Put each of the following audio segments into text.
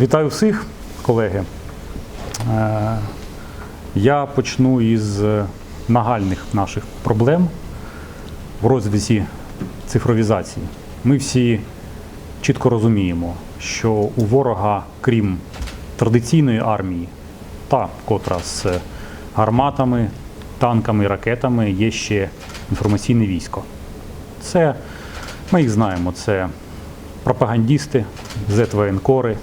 Вітаю всіх, колеги. Е, Я почну із нагальних наших проблем в розвитку цифровізації. Ми всі чітко розуміємо, що у ворога, крім традиційної армії, та котра з гарматами, танками ракетами, є ще інформаційне військо. Це ми їх знаємо. Це пропагандісти, зетвоєнкори,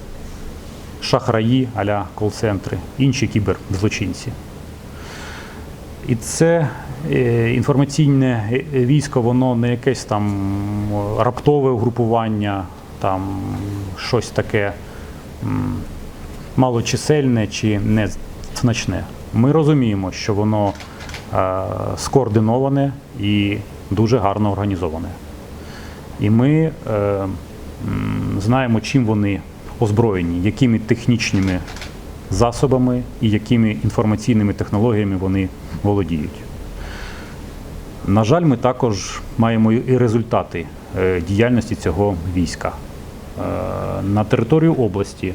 шахраї аля кол-центри, інші кіберзлочинці. І це е, інформаційне е, військо, воно не якесь там раптове угрупування, там щось таке малочисельне чи незначне. Ми розуміємо, що воно е, скоординоване і дуже гарно організоване. І ми знаємо, чим вони озброєні, якими технічними засобами і якими інформаційними технологіями вони володіють. На жаль, ми також маємо і результати е, діяльності цього війська. Е, На територію області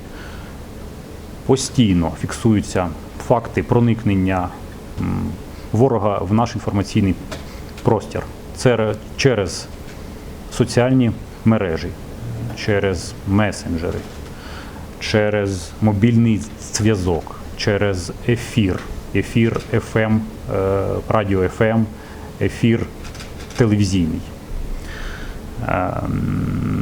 постійно фіксуються факти проникнення ворога в наш інформаційний простір. Це через соціальні мережі, через месенджери, через мобільний зв'язок, через ефір, ефір FM, е, радіо FM, ефір телевізійний. Е,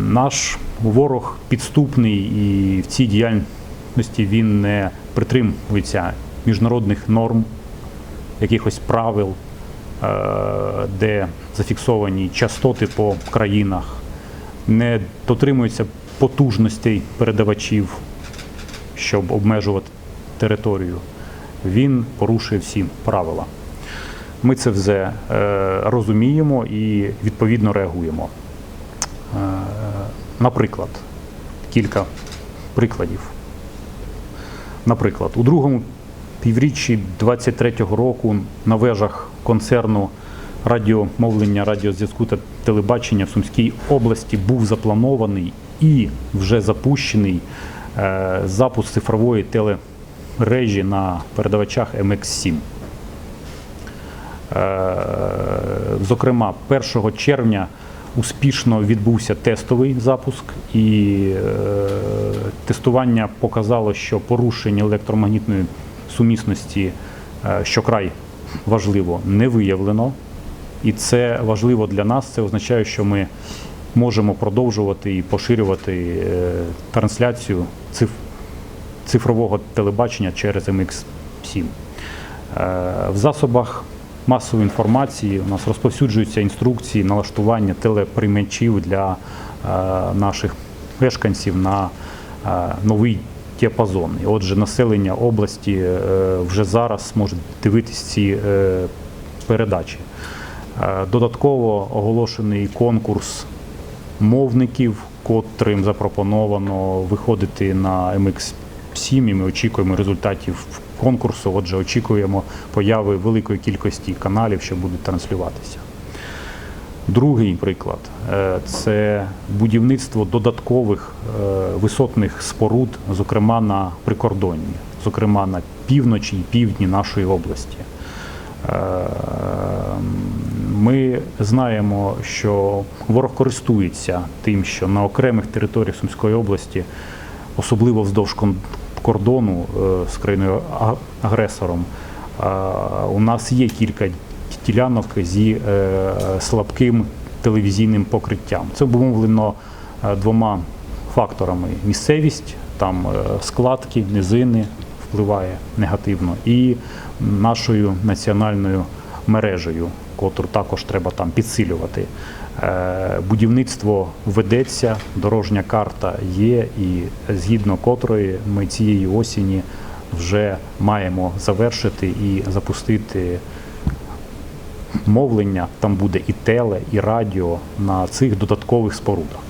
Наш ворог підступний і в цій діяльності він не притримується міжнародних норм, якихось правил, е, де зафіксовані частоти по країнах, не дотримується потужностей передавачів, щоб обмежувати територію. Він порушує всі правила. Ми це все е, розуміємо і відповідно реагуємо. Е, Наприклад, кілька прикладів. Наприклад, у другому півріччі 23-го року на вежах концерну радіомовлення, радіозв'язку та телебачення в Сумській області був запланований і вже запущений запуск цифрової телемережі на передавачах MX7. Е, Зокрема, 1 червня успішно відбувся тестовий запуск, і е, тестування показало, що порушення електромагнітної сумісності, е, що край важливо, не виявлено. І це важливо для нас. Це означає, що ми можемо продовжувати і поширювати е, трансляцію циф- цифрового телебачення через MX7. Е, В засобах масової інформації у нас розповсюджуються інструкції налаштування телеприймачів для е, наших мешканців на новий діапазон. І отже, населення області вже зараз може дивитись ці передачі. Додатково оголошений конкурс мовників, котрим запропоновано виходити на MX7, і ми очікуємо результатів конкурсу. Отже, очікуємо появи великої кількості каналів, що будуть транслюватися. Другий приклад е, це будівництво додаткових е, висотних споруд, зокрема на прикордонні, зокрема на півночі і півдні нашої області. Ми знаємо, що ворог користується тим, що на окремих територіях Сумської області, особливо вздовж кордону е, з країною агресором, е, у нас є кілька ділянок зі е, слабким телевізійним покриттям. Це обумовлено двома факторами: місцевість, там складки, низини впливає негативно, і нашою національною мережею, котру також треба там підсилювати. Е, Будівництво ведеться, дорожня карта є, і згідно котрої ми цієї осені вже маємо завершити і запустити мовлення. Там буде і теле, і радіо на цих додаткових спорудах.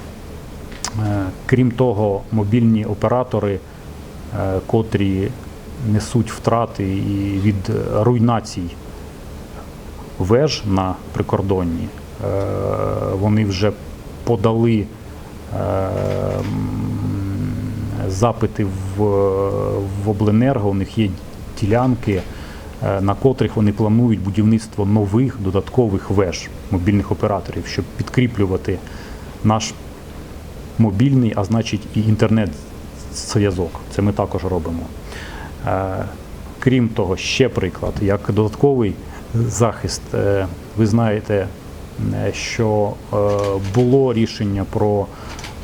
Е, Крім того, мобільні оператори, е, котрі несуть втрати і від руйнацій веж на прикордонні, е, вони вже подали е, запити в, обленерго. У них є ділянки, е, на котрих вони планують будівництво нових додаткових веж мобільних операторів, щоб підкріплювати наш мобільний, а значить і інтернет-зв'язок. Це ми також робимо. Крім того, ще приклад, як додатковий захист, е, ви знаєте, е, що е, було рішення про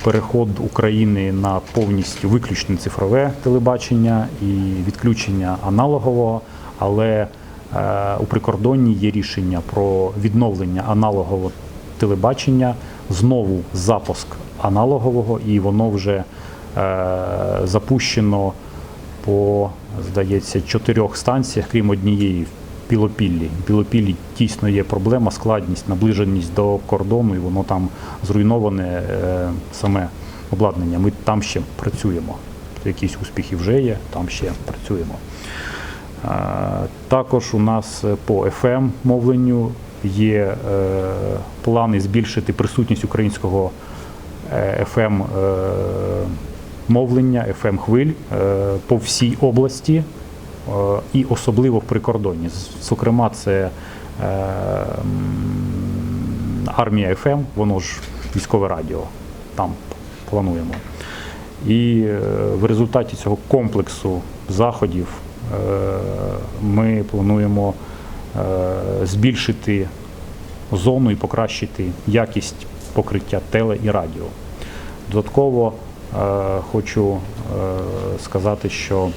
переход України на повністю виключне цифрове телебачення і відключення аналогового, але у прикордонні є рішення про відновлення аналогового телебачення, знову запуск аналогового, і воно вже запущено по, здається, чотирьох станціях, крім однієї Білопіллі. Білопіллі дійсно є проблема, складність, наближеність до кордону, і воно там зруйноване е, саме обладнання. Ми там ще працюємо. Якісь успіхи вже є, там ще працюємо. Е, Також у нас е, по FM мовленню є плани збільшити присутність українського FM е, мовлення, FM хвиль е, по всій області і особливо в прикордонні. Зокрема, це е, армія FM, воно ж військове радіо. Там плануємо. І е, в результаті цього комплексу заходів е, ми плануємо збільшити зону і покращити якість покриття теле і радіо. Додатково хочу сказати, що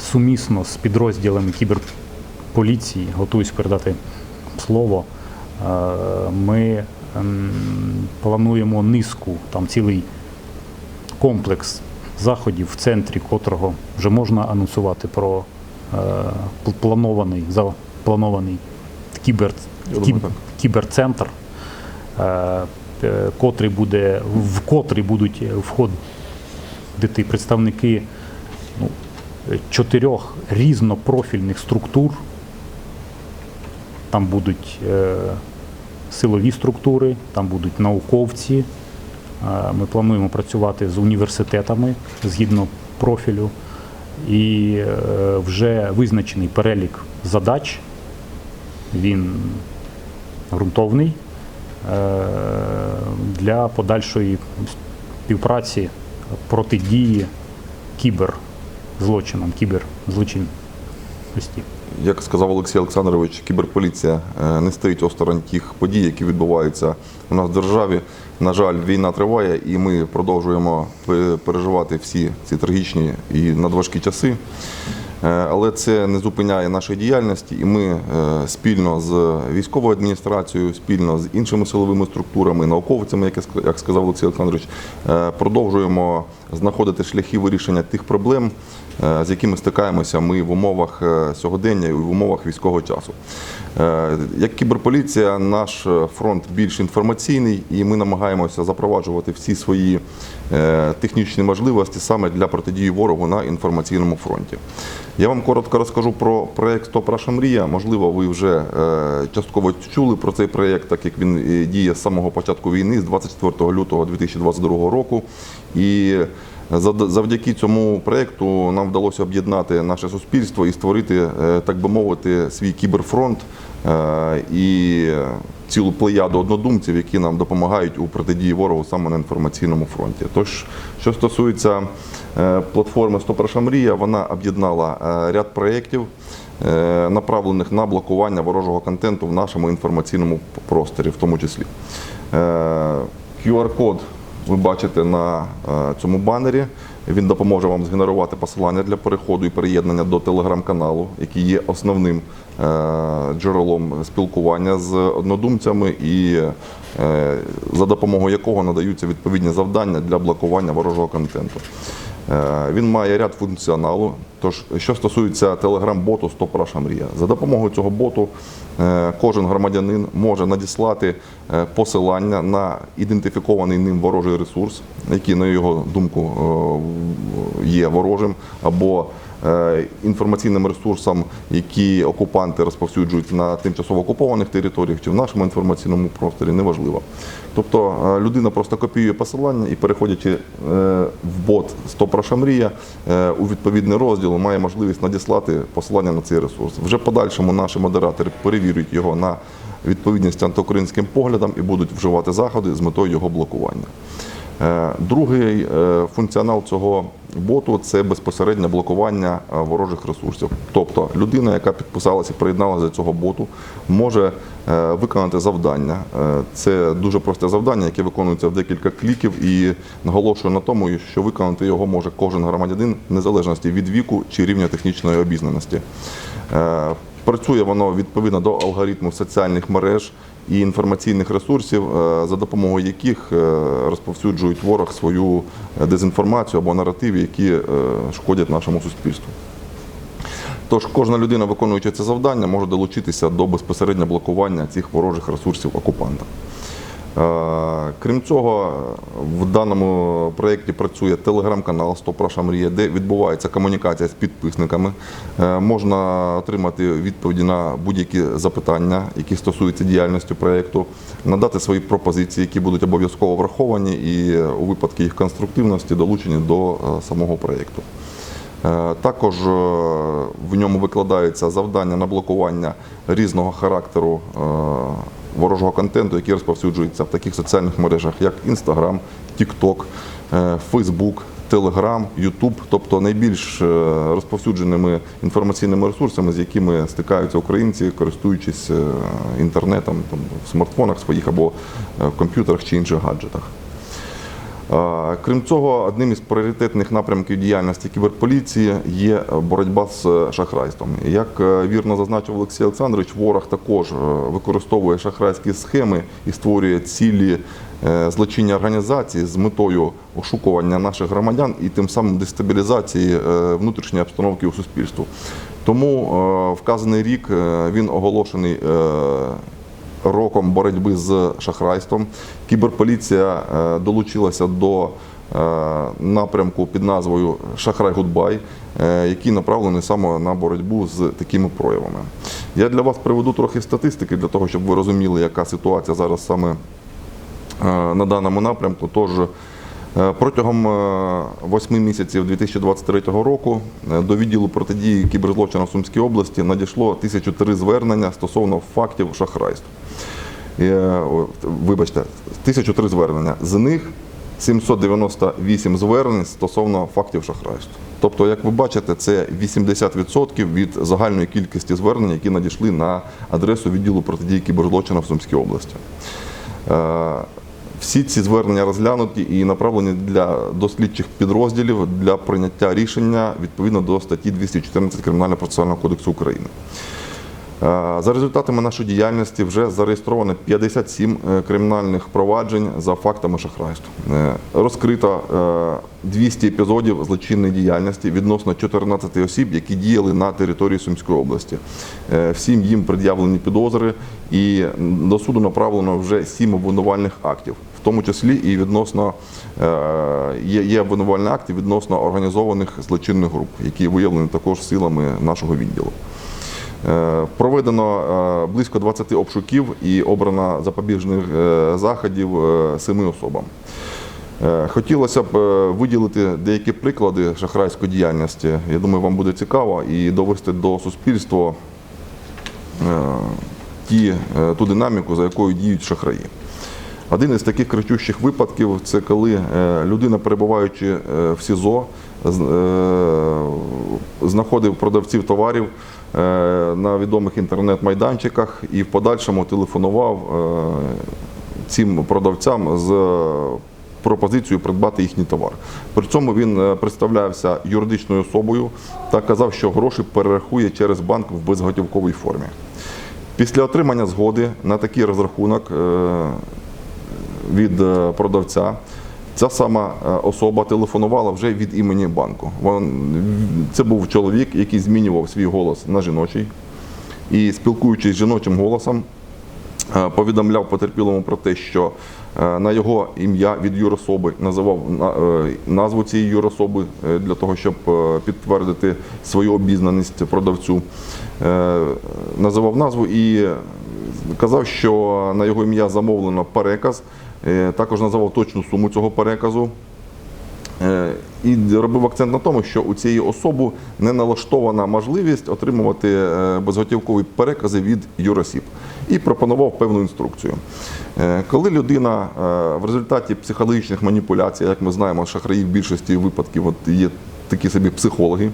сумісно з підрозділами кіберполіції, готуюсь передати слово, е, ми ем, плануємо низку, там цілий комплекс заходів, в центрі котрого вже можна анонсувати про е, планований, запланований кібер, кіб- кіберцентр, е, е, котрий буде, в котрий будуть входити представники е, чотирьох різнопрофільних структур. Там будуть е, силові структури, там будуть науковці. Е, Ми плануємо працювати з університетами згідно профілю. І е, вже визначений перелік задач. Він ґрунтовний для подальшої співпраці протидії кіберзлочинам, кіберзлочинності. Як сказав Олексій Олександрович, кіберполіція е, не стоїть осторонь тих подій, які відбуваються у нас в державі. На жаль, війна триває, і ми продовжуємо переживати всі ці трагічні і надважкі часи. Е, Але це не зупиняє нашої діяльності, і ми е, спільно з військовою адміністрацією, спільно з іншими силовими структурами, науковцями, як ск- сказав Олексій Олександрович, продовжуємо знаходити шляхи вирішення тих проблем, з якими стикаємося ми в умовах е, сьогодення і в умовах військового часу. Е, Як кіберполіція, наш е, фронт більш інформаційний, і ми намагаємося запроваджувати всі свої е, технічні можливості саме для протидії ворогу на інформаційному фронті. Я вам коротко розкажу про проєкт «Стоп Раша Мрія». Можливо, ви вже е, частково чули про цей проєкт, так як він е, діє з самого початку війни, з 24 лютого 2022 року. І завдяки цьому проєкту нам вдалося об'єднати наше суспільство і створити, е, так би мовити, свій кіберфронт е, і цілу плеяду однодумців, які нам допомагають у протидії ворогу саме на інформаційному фронті. Тож, що стосується е, платформи «Стопраша Мрія, вона об'єднала ряд проєктів, направлених на блокування ворожого контенту в нашому інформаційному просторі, в тому числі. QR-код ви бачите на е, цьому банері. Він допоможе вам згенерувати посилання для переходу і приєднання до телеграм-каналу, який є основним е, джерелом спілкування з однодумцями, і е, за допомогою якого надаються відповідні завдання для блокування ворожого контенту. Він має ряд функціоналу, Тож, що стосується телеграм-боту «Стоп Раша Мрія, за допомогою цього боту е, кожен громадянин може надіслати е, посилання на ідентифікований ним ворожий ресурс, який, на його думку, е, є ворожим, або інформаційним ресурсам, які окупанти розповсюджують на тимчасово окупованих територіях чи в нашому інформаційному просторі, неважливо. Тобто людина просто копіює посилання і, переходячи в бот «Стоп Раша Мрія», у відповідний розділ має можливість надіслати посилання на цей ресурс. Вже подальшому наші модератори перевірять його на відповідність антиукраїнським поглядам і будуть вживати заходи з метою його блокування. Е, Другий е, функціонал цього боту це безпосереднє блокування е, ворожих ресурсів. Тобто людина, яка підписалася приєдналася до цього боту, може виконати завдання. Це дуже просте завдання, яке виконується в декілька кліків, і наголошую на тому, що виконати його може кожен громадянин незалежності від віку чи рівня технічної обізнаності. Працює воно відповідно до алгоритму соціальних мереж і інформаційних ресурсів, е, за допомогою яких е, розповсюджують ворог свою е, дезінформацію або наративи, які шкодять нашому суспільству. Тож кожна людина, виконуючи це завдання, може долучитися до безпосереднього блокування цих ворожих ресурсів окупанта. Е, Крім цього, в даному проєкті працює телеграм-канал «Стоп Раша Мрія», де відбувається комунікація з підписниками. Е, Можна отримати відповіді на будь-які запитання, які стосуються діяльності проєкту, надати свої пропозиції, які будуть обов'язково враховані, і у випадку їх конструктивності долучені до е, самого проєкту. Також в ньому викладаються завдання на блокування різного характеру ворожого контенту, який розповсюджується в таких соціальних мережах, як Instagram, TikTok, Фейсбук, Telegram, YouTube, тобто найбільш е, розповсюдженими інформаційними ресурсами, з якими стикаються українці, користуючись е, інтернетом там, в смартфонах своїх або е, в комп'ютерах чи інших гаджетах. Е, Крім цього, одним із пріоритетних напрямків діяльності кіберполіції є боротьба з е, шахрайством. Як е, вірно зазначив Олексій Олександрович, ворог також використовує шахрайські схеми і створює цілі злочинні організації з метою ошукування наших громадян і тим самим дестабілізації внутрішньої обстановки у суспільстві. Тому вказаний рік він оголошений роком боротьби з шахрайством. Кіберполіція е, долучилася до е, напрямку під назвою Шахрай Гудбай, е, який направлений саме на боротьбу з такими проявами. Я для вас приведу трохи статистики для того, щоб ви розуміли, яка ситуація зараз саме на даному напрямку. Тож протягом е, восьми місяців 2023 року е, до відділу протидії кіберзлочинам в Сумській області надійшло 1003 звернення стосовно фактів шахрайств. Е, Вибачте, 1003 звернення. З них 798 звернень стосовно фактів шахрайств. Тобто, як ви бачите, це 80% від загальної кількості звернень, які надійшли на адресу відділу протидії кіберзлочинам в Сумській області. Всі ці звернення розглянуті і направлені для дослідчих підрозділів для прийняття рішення відповідно до статті 214 Кримінального процесуального кодексу України. Е, За результатами нашої діяльності вже зареєстровано 57 е, кримінальних проваджень за фактами шахрайства. Е, Розкрито е, 200 епізодів злочинної діяльності відносно 14 осіб, які діяли на території Сумської області. Всім їм пред'явлені підозри і до суду направлено вже 7 обвинувальних актів, в тому числі і відносно є обвинувальні акти відносно організованих злочинних груп, які виявлені також силами нашого відділу. Е, Проведено е, близько 20 обшуків і обрано запобіжних е, заходів семи особам. Хотілося б виділити деякі приклади шахрайської діяльності. Я думаю, вам буде цікаво і довести до суспільства ті, ту динаміку, за якою діють шахраї. Один із таких кричущих випадків це коли людина, перебуваючи в СІЗО, знаходив продавців товарів на відомих інтернет-майданчиках і в подальшому телефонував е, цим продавцям з пропозицією придбати їхній товар. При цьому він е, представлявся юридичною особою та казав, що гроші перерахує через банк в безготівковій формі. Після отримання згоди на такий розрахунок е, від е, продавця Ця сама е, особа телефонувала вже від імені банку. Це був чоловік, який змінював свій голос на жіночий. І спілкуючись з жіночим голосом, е, повідомляв потерпілому про те, що е, на його ім'я від юрособи називав назву цієї юрособи для того, щоб підтвердити свою обізнаність продавцю. Називав назву і казав, що на його ім'я замовлено переказ. Е, Також називав точну суму цього переказу. Е, І робив акцент на тому, що у цієї особи не налаштована можливість отримувати е, безготівкові перекази від юросіб і пропонував певну інструкцію. Коли людина в результаті психологічних маніпуляцій, як ми знаємо, шахраї в більшості випадків от є такі собі психологи.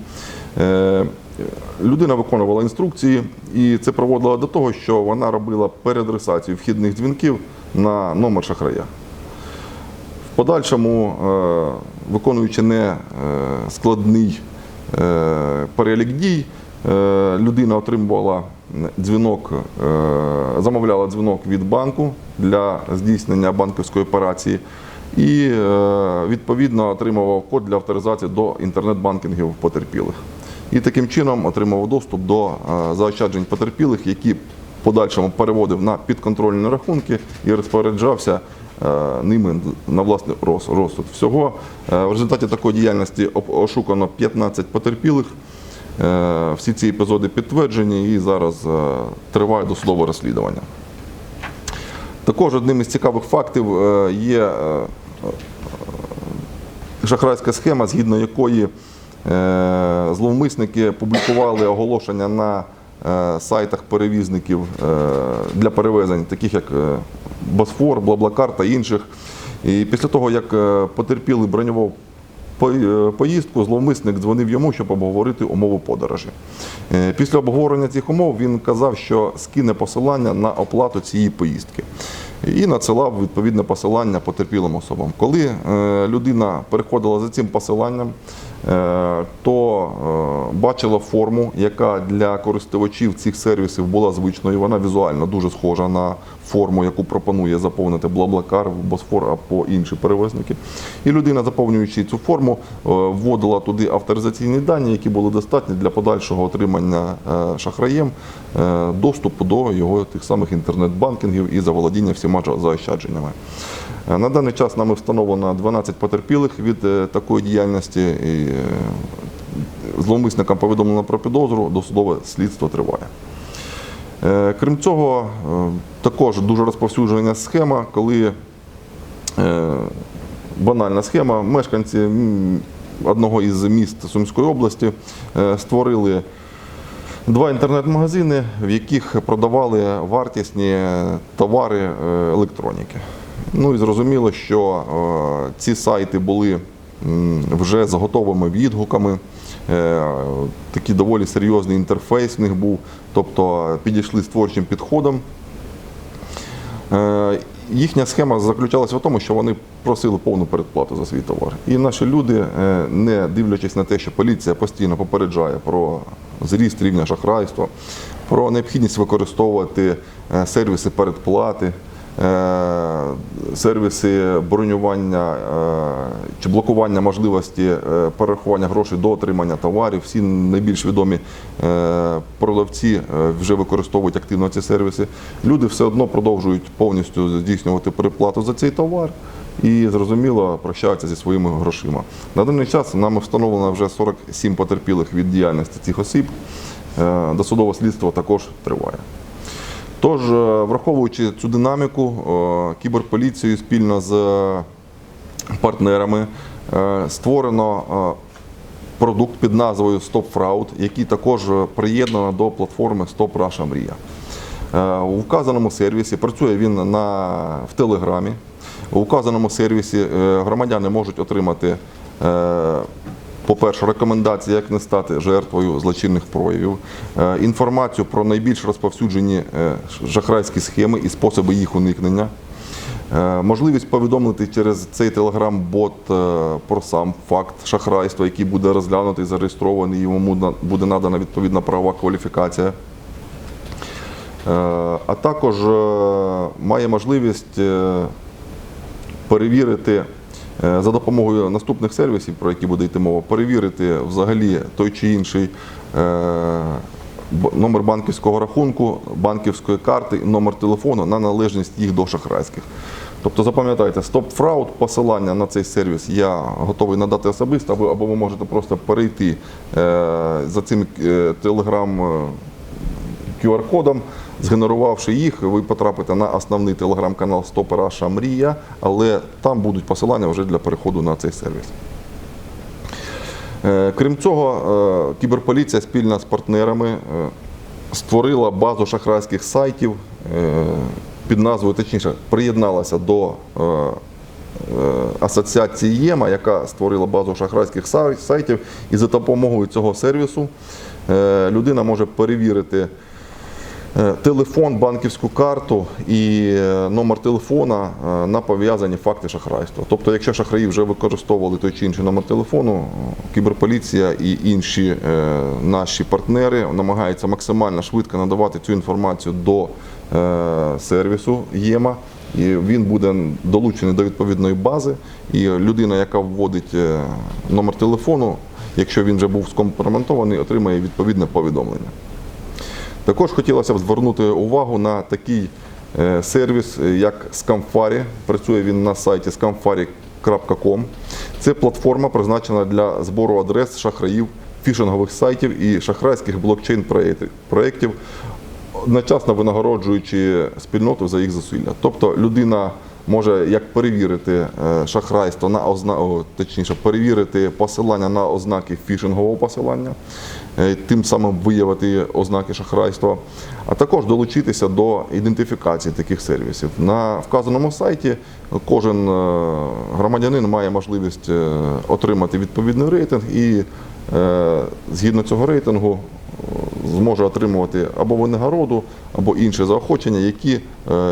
Людина виконувала інструкції, і це приводило до того, що вона робила переадресацію вхідних дзвінків на номер шахрая. В подальшому, е, виконуючи не е, складний е, перелік дій, людина отримувала дзвінок, замовляла дзвінок від банку для здійснення банківської операції і відповідно отримував код для авторизації до інтернет-банкінгів потерпілих. І таким чином отримував доступ до е, заощаджень потерпілих, які подальшому переводив на підконтрольні рахунки і розпоряджався е, ними на власний розсуд. Всього е, в результаті такої діяльності ошукано 15 потерпілих. Всі ці епізоди підтверджені і зараз триває досудове розслідування. Також одним із цікавих фактів є шахрайська схема, згідно якої зловмисники публікували оголошення на е, сайтах перевізників е, для перевезень, таких як е, Босфор, Блаблакар та інших. І після того, як е, потерпілий бронював е, поїздку, зловмисник дзвонив йому, щоб обговорити умови подорожі. Е, Після обговорення цих умов він казав, що скине посилання на оплату цієї поїздки. І надсилав відповідне посилання потерпілим особам. Коли е, людина переходила за цим посиланням, е, то е, бачила форму, яка для користувачів цих сервісів була звичною. Вона візуально дуже схожа на форму, яку пропонує заповнити Блаблакар, Босфор або інші перевізники. І людина, заповнюючи цю форму, е, вводила туди авторизаційні дані, які були достатні для подальшого отримання е, шахраєм е, доступу до його тих самих інтернет-банкінгів і заволодіння всіма заощадженнями. Е, На даний час нами встановлено 12 потерпілих від е, такої діяльності. І е, зловмисникам повідомлено про підозру, досудове слідство триває. Крім цього, також дуже розповсюджена схема, коли банальна схема, мешканці одного із міст Сумської області створили два інтернет-магазини, в яких продавали вартісні товари електроніки. Ну і зрозуміло, що е, ці сайти були вже з готовими відгуками. Е, Такий доволі серйозний інтерфейс в них був, тобто підійшли з творчим підходом. Е, Їхня схема заключалася в тому, що вони просили повну передплату за свій товар. І наші люди, е, не дивлячись на те, що поліція постійно попереджає про зріст рівня шахрайства, про необхідність використовувати е, сервіси передплати, е, сервіси бронювання е, чи блокування можливості е, перерахування грошей до отримання товарів. Всі найбільш відомі е, продавці е, вже використовують активно ці сервіси. Люди все одно продовжують повністю здійснювати переплату за цей товар. І зрозуміло прощаються зі своїми грошима. На даний час нами встановлено вже 47 потерпілих від діяльності цих осіб. Е, Досудове слідство також триває. Тож, е, враховуючи цю динаміку, е, кіберполіцією спільно з е, партнерами створено продукт під назвою Stop Fraud, який також приєднано до платформи Stop Russia Мрія. У вказаному сервісі працює він на, в Телеграмі. У вказаному сервісі громадяни можуть отримати, по-перше, рекомендації, як не стати жертвою злочинних проявів, е, інформацію про найбільш розповсюджені е, шахрайські схеми і способи їх уникнення. Е, Можливість повідомити через цей телеграм-бот е, про сам факт шахрайства, який буде розглянутий, зареєстрований, йому буде надана відповідна правова кваліфікація. Е, А також е, має можливість е, перевірити Е, За допомогою наступних сервісів, про які буде йти мова, перевірити взагалі той чи інший е, номер банківського рахунку, банківської карти, номер телефону на належність їх до шахрайських. Тобто запам'ятайте, Stop Fraud, посилання на цей сервіс я готовий надати особисто, або, ви можете просто перейти е, за цим е, телеграм. е, QR-кодом, згенерувавши їх, ви потрапите на основний телеграм-канал Стопер Раша Мрія, але там будуть посилання вже для переходу на цей сервіс. Е, Крім цього, е, кіберполіція спільно з партнерами е, створила базу шахрайських сайтів під назвою, точніше, приєдналася до асоціації ЄМА, яка створила базу шахрайських сайтів, і за допомогою цього сервісу людина може перевірити. Е, Телефон, банківську карту і е, номер телефона е, на пов'язані факти шахрайства. Тобто, якщо шахраї вже використовували той чи інший номер телефону, кіберполіція і інші наші партнери намагаються максимально швидко надавати цю інформацію до сервісу ЄМА. І він буде долучений до відповідної бази. І людина, яка вводить номер телефону, якщо він вже був скомпрометований, отримає відповідне повідомлення. Також хотілося б звернути увагу на такий е, сервіс, е, як Scamfari. Працює він на сайті scamfari.com. Це платформа призначена для збору адрес шахраїв, фішингових сайтів і шахрайських блокчейн-проєктів, одночасно винагороджуючи спільноту за їх зусилля. Тобто людина може як перевірити е, шахрайство на озна... точніше, перевірити посилання на ознаки фішингового посилання, тим самим виявити ознаки шахрайства, а також долучитися до ідентифікації таких сервісів. На вказаному сайті кожен е, громадянин має можливість е, отримати відповідний рейтинг і е, згідно цього рейтингу зможе отримувати або винагороду, або інше заохочення, які е,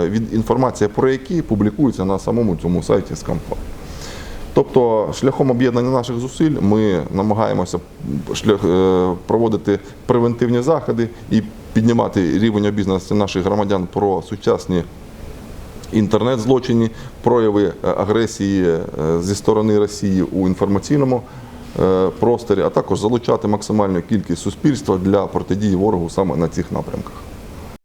від інформація про які публікується на самому цьому сайті Scamfar. Тобто, шляхом об'єднання наших зусиль ми намагаємося шлях, е, проводити превентивні заходи і піднімати рівень обізнаності наших громадян про сучасні інтернет-злочині, прояви е, агресії е, зі сторони Росії у інформаційному просторі, а також залучати максимальну кількість суспільства для протидії ворогу саме на цих напрямках.